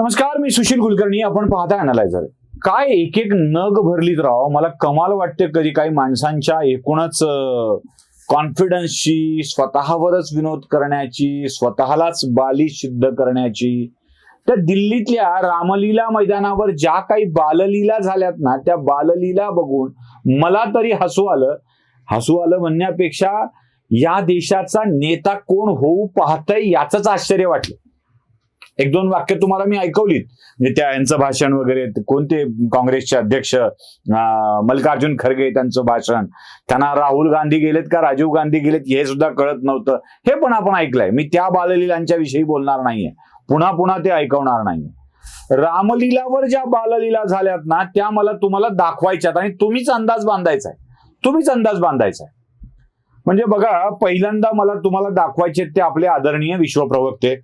नमस्कार मी सुशील कुलकर्णी. आपण पाहता अनालायझर काय एक एक नग भरलीत राव? मला कमाल वाटते कधी काही माणसांच्या एकूणच कॉन्फिडन्सची स्वतःवरच विनोद करण्याची स्वतःलाच बाली सिद्ध करण्याची. त्या दिल्लीतल्या रामलीला मैदानावर ज्या काही बाललीला झाल्यात ना त्या बाललीला बघून मला तरी हसू आलं. हसू आलं म्हणण्यापेक्षा या देशाचा नेता कोण होऊ पाहतय याच आश्चर्य वाटलं. एक दोन वाक्य तुम्हाला मी ऐकवलीत. म्हणजे त्या यांचं भाषण वगैरे कोणते काँग्रेसचे अध्यक्ष मल्लिकार्जुन खरगे त्यांचं भाषण. त्यांना राहुल गांधी गेलेत का राजीव गांधी गेलेत हे सुद्धा कळत नव्हतं. हे पण आपण ऐकलंय. मी त्या बाललीलांच्या विषयी बोलणार नाहीये. पुन्हा पुन्हा ते ऐकवणार नाहीये. रामलीलावर ज्या बाललीला झाल्यात ना त्या मला तुम्हाला दाखवायच्यात आणि तुम्हीच अंदाज बांधायचा आहे तुम्हीच अंदाज बांधायचा आहे म्हणजे बघा पहिल्यांदा मला तुम्हाला दाखवायचे ते आपले आदरणीय विश्वप्रवक्ते.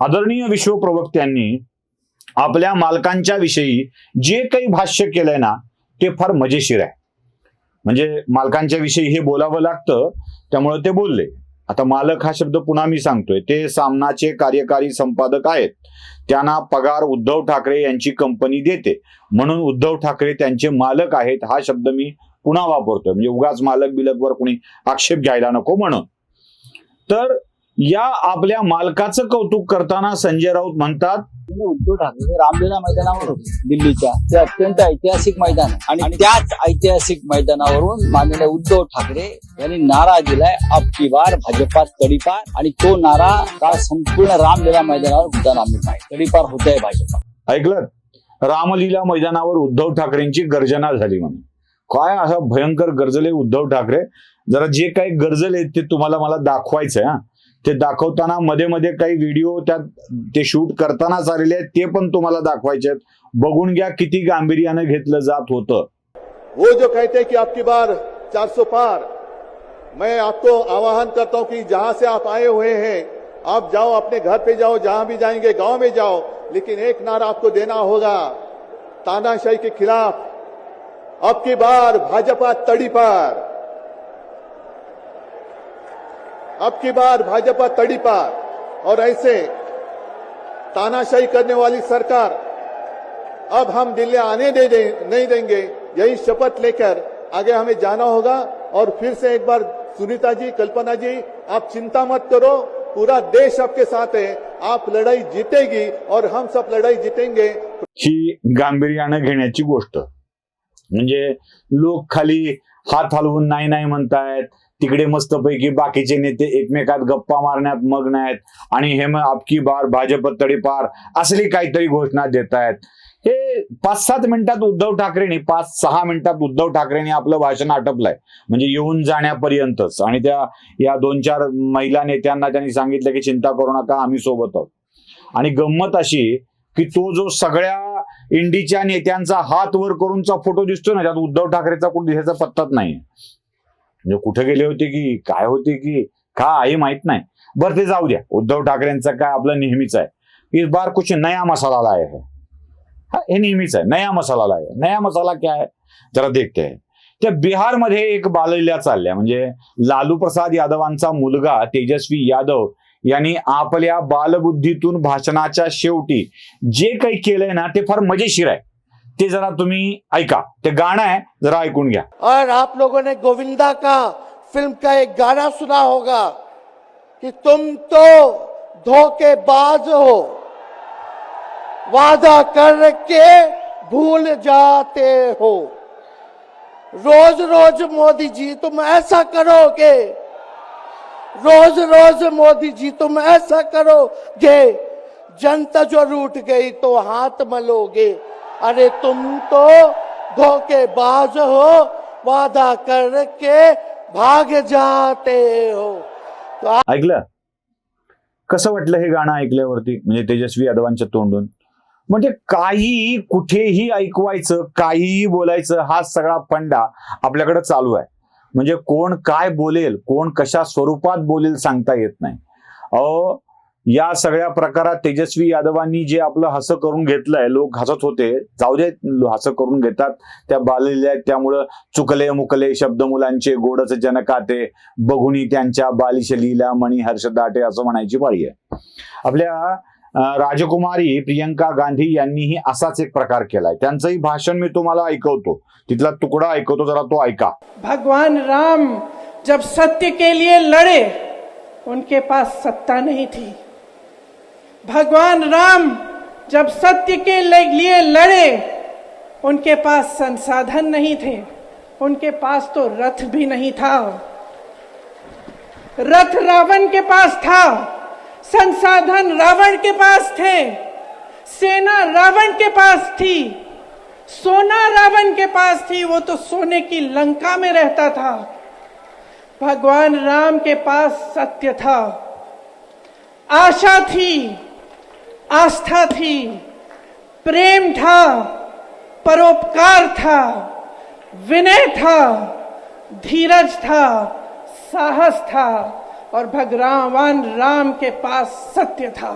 आदरणीय विश्वप्रवक्त्यांनी आपल्या मालकांच्या विषयी जे काही भाष्य केलंय ना ते फार मजेशीर आहे. म्हणजे मालकांच्या विषयी हे बोलावं लागतं त्यामुळे ते बोलले. आता मालक हा शब्द पुन्हा मी सांगतोय. ते सामनाचे कार्यकारी संपादक आहेत. त्यांना पगार उद्धव ठाकरे यांची कंपनी देते. म्हणून उद्धव ठाकरे त्यांचे मालक आहेत हा शब्द मी पुन्हा वापरतोय. म्हणजे उगाच मालक बिलकवर कोणी आक्षेप घ्यायला नको म्हणून. तर या आपल्या मालकाचं कौतुक करताना संजय राऊत म्हणतात उद्धव ठाकरे रामलीला मैदानावर होते दिल्लीच्या. ते अत्यंत ऐतिहासिक मैदान आहे. आणि त्याच ऐतिहासिक मैदानावरून माननीय उद्धव ठाकरे यांनी नारा दिलाय अब की बार भाजपात तडीपार. आणि तो नारा काल संपूर्ण रामलीला मैदानावर होताना आम्ही पाहिजे तडीपार होत आहे भाजपा. ऐकलं? रामलीला मैदानावर उद्धव ठाकरेंची गर्जना झाली म्हणून. काय असं भयंकर गरजले उद्धव ठाकरे? जरा जे काही गरजले ते तुम्हाला मला दाखवायचंय हा. ते दाखवताना मध्ये मध्ये काही व्हिडिओ त्यात ते शूट करतानाच आलेले आहेत ते पण तुम्हाला दाखवायचे आहेत. बघून घ्या किती गांभीर्यानं घेतलं जात होतं. वो जो कहते हैं कि आपकी बार 400 पार मैं आपको आवाहन करता हूं कि जहां से आप आए हुए हैं आप जाओ अपने घर पे जाओ जहां भी जाएंगे गांव में जाओ लेकिन एक नारा आपको देना होगा तानाशाही के खिलाफ अब की बार भाजपा तड़ी पार। अब की बार भाजपा तड़ी पार। और ऐसे तानाशाही करने वाली सरकार अब हम दिल्ली आने दे, दे नहीं देंगे। यही शपथ लेकर आगे हमें जाना होगा। और फिर से एक बार सुनीता जी कल्पना जी आप चिंता मत करो। पूरा देश आपके साथ है। आप लड़ाई जीतेगी और हम सब लड़ाई जीतेंगे। ही गांभीर्यानं घेण्याची गोष्ट. म्हणजे लोक खाली हात हलवून नाही नाही म्हणतायत. तिकडे मस्तपैकी बाकीचे नेते एकमेकात गप्पा मारण्यात मग्न आहेत. आणि हे मग आपकी बार भाजप तडीपार असली काहीतरी घोषणा देत आहेत हे पाच सात मिनिटात उद्धव ठाकरेंनी पाच सहा मिनिटात उद्धव ठाकरेंनी आपलं भाषण आटपलंय. म्हणजे येऊन जाण्यापर्यंतच. आणि त्या या दोन चार महिला नेत्यांना त्यांनी सांगितलं की चिंता करू नका आम्ही सोबत आहोत. आणि गंमत अशी की तो जो सगळ्या इंडीच्या नेत्यांचा हात वर करूनचा फोटो दिसतो ना त्यात उद्धव ठाकरेचा कुठे दिसायचा पत्ताच नाही म्हणजे कुठे गेले होते की काय होते की का आहे माहीत नाही. बरं ते जाऊ द्या. उद्धव ठाकरेंचा काय आपलं नेहमीच आहे. इस बार कुछ नया मसाला लाया है. हा हे नेहमीच आहे. नया मसाला लाया नया मसाला क्या है? जरा देखते है. त्या बिहारमध्ये एक बाललीला चालल्या. म्हणजे लालू प्रसाद यादवांचा मुलगा तेजस्वी यादव यांनी आपल्या बालबुद्धीतून भाषणाच्या शेवटी जे काही केलंय ना ते फार मजेशीर आहे. ते जरा तुम्ही ऐका. ते गाणं आहे, जरा ऐकून घ्या. और आप लोगों ने गोविंदा का फ़िल्म का एक गाना सुना होगा कि तुम तो धोखेबाज हो। वादा करके भूल जाते हो। रोज रोज मोदी जी, तुम ऐसा करोगे? रोज रोज मोदी जी, तुम ऐसा करोगे? जनता जो रूठ गई तो हाथ मलोगे। अरे तुम तो धोखेबाज हो वादा करके भाग जाते हो। ऐकलं? कसं वाटलं हे गाणं ऐकल्यावरती म्हणजे तेजस्वी यादवांच्या तोंडून? म्हणजे काही कुठेही ऐकवायचं काहीही बोलायचं हा सगळा फंडा आपल्याकडे चालू आहे. म्हणजे कोण काय बोलेल कोण कशा स्वरूपात बोलेल सांगता येत नाही. अहो या सगळ्या प्रकारात तेजस्वी यादवांनी जे आपलं हसं करून घेतलंय लोक हसत होते. जाऊ दे हसं करून घेतात. त्या बालेल्या आहेत त्यामुळं चुकले मुकले शब्द मुलांचे गोडच जनकाते. बघुनी त्यांच्या बालिशलीला मणी हर्ष दाटे असं म्हणायची पाळी आहे. आपल्या राजकुमारी प्रियंका गांधी यांनीही असाच एक प्रकार केलाय. त्यांचंही भाषण मी तुम्हाला ऐकवतो. तिथला तुकडा ऐकवतो जरा तो ऐका. भगवान राम जब सत्य के लिए लड़े उनके पास सत्ता नहीं थी. भगवान राम जब सत्य के लिए लड़े, उनके पास संसाधन नहीं थे, उनके पास तो रथ भी नहीं था। रथ रावण के पास था, संसाधन रावण के पास थे, सेना रावण के पास थी, सोना रावण के पास थी, वो तो सोने की लंका में रहता था। भगवान राम के पास सत्य था, आशा थी आस्था थी प्रेम था परोपकार था विनय था धीरज था साहस था और भगवान राम के पास सत्य था।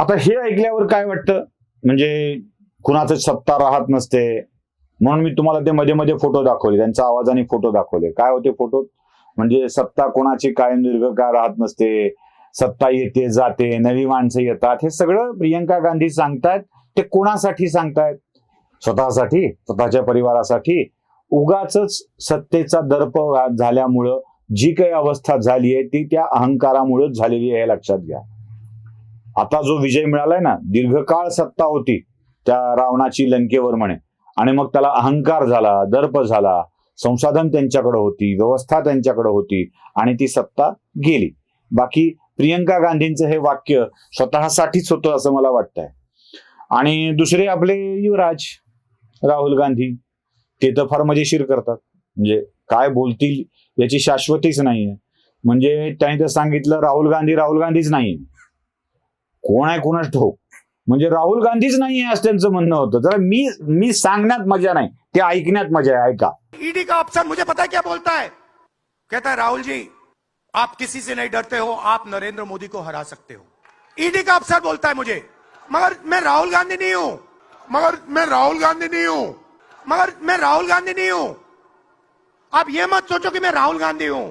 आता हे ऐकल्यावर काय वाटतं? म्हणजे कुणाचं सत्ता राहत नसते. म्हणून मी तुम्हाला ते मध्ये मध्ये फोटो दाखवले त्यांच्या आवाजाने फोटो दाखवले. काय होते फोटो? म्हणजे सत्ता कोणाची कायम दीर्घकाळ राहत नसते. सत्ता येते जाते नवी माणसं येतात. हे सगळं प्रियंका गांधी सांगतायत. ते कोणासाठी सांगतायत? स्वतःसाठी स्वतःच्या परिवारासाठी. उगाच सत्तेचा दर्प झाल्यामुळं जी काही अवस्था झाली आहे ती त्या अहंकारामुळेच झालेली आहे हे लक्षात घ्या. आता जो विजय मिळालाय ना दीर्घकाळ सत्ता होती त्या रावणाची लंकेवर म्हणे. आणि मग त्याला अहंकार झाला दर्प झाला संसाधन त्यांच्याकडे होती व्यवस्था त्यांच्याकडे होती आणि ती सत्ता गेली. बाकी प्रियंका गांधींचं हे वाक्य स्वतःसाठीच होतं असं मला वाटतंय. आणि दुसरे आपले युवराज राहुल गांधी ते तर फार मजेशीर करतात. म्हणजे काय बोलतील याची शाश्वतीच नाहीये. म्हणजे त्यांनी तर सांगितलं राहुल गांधी राहुल गांधीच नाहीये. कोण आहे कोणाच ठोक म्हणजे राहुल गांधीच नाहीये असं त्यांचं म्हणणं होतं. जरा मी मी सांगण्यात मजा नाही ते ऐकण्यात मजा आहे ऐका. ईडी का ऑप्शन मुझे पता है क्या बोलता है? कहता है राहुल जी आप किसी से नहीं डरते हो आप नरेंद्र मोदी को हरा सकते हो। ईडी का अफसर बोलता है मुझे मगर मैं राहुल गांधी नहीं हूं मगर मैं राहुल गांधी नहीं हूं मगर मैं राहुल गांधी नहीं हूं। आप ये मत सोचो कि मैं राहुल गांधी हूं।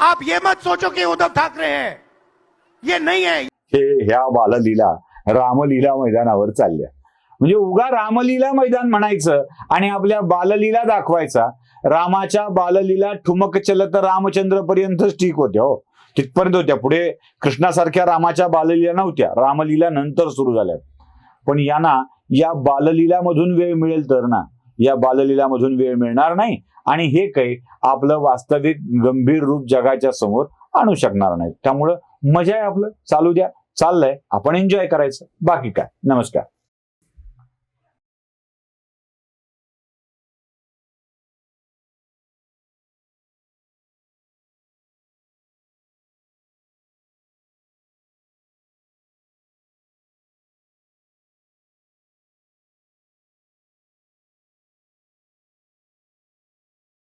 आप ये मत सोचो कि उद्धव ठाकरे हैं। ये नहीं है। हे ह्या बाललीला रामलीला मैदानावर चालल्या. म्हणजे उगा रामलीला मैदान म्हणायचं आणि आपल्या बाललीला दाखवायचा रामाच्या बाललीला ठुमक चलत रामचंद्र पर्यंतच ठीक होत्या हो. तिथपर्यंत होत्या. पुढे कृष्णासारख्या रामाच्या बाललीला नव्हत्या. रामलीला नंतर सुरू झाल्या. पण यांना या बाललीलामधून वेळ मिळेल तर ना? या बाललीलामधून वेळ मिळणार नाही आणि हे काही आपलं वास्तविक गंभीर रूप जगाच्या समोर आणू शकणार नाही त्यामुळं मजा आहे आपलं. चालू द्या. चाललंय. आपण एन्जॉय करायचं. बाकी काय? नमस्कार.